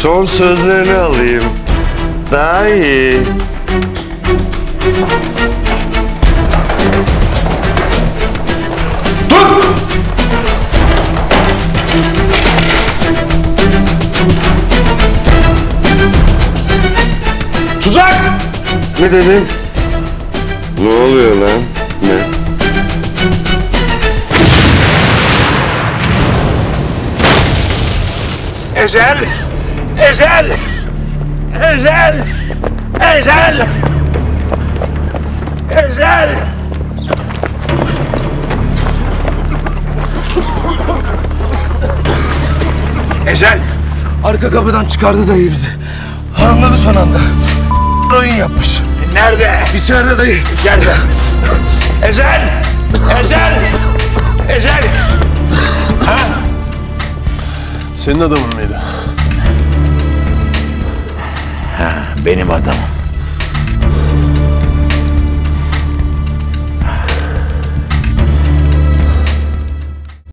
Son sözlerini alayım. Daha iyi. Tuzak! Ne dedim? Ne oluyor lan? Ne? Ezel! Ezel! Ezel! Ezel! Ezel! Ezel! Arka kapıdan çıkardı dayı bizi. Anladı son anda. Oyun yapmış. Nerede? İçeride dayı. Nerede? Ezel! Ezel! Ezel! Senin adamın mıydı? Benim adamım.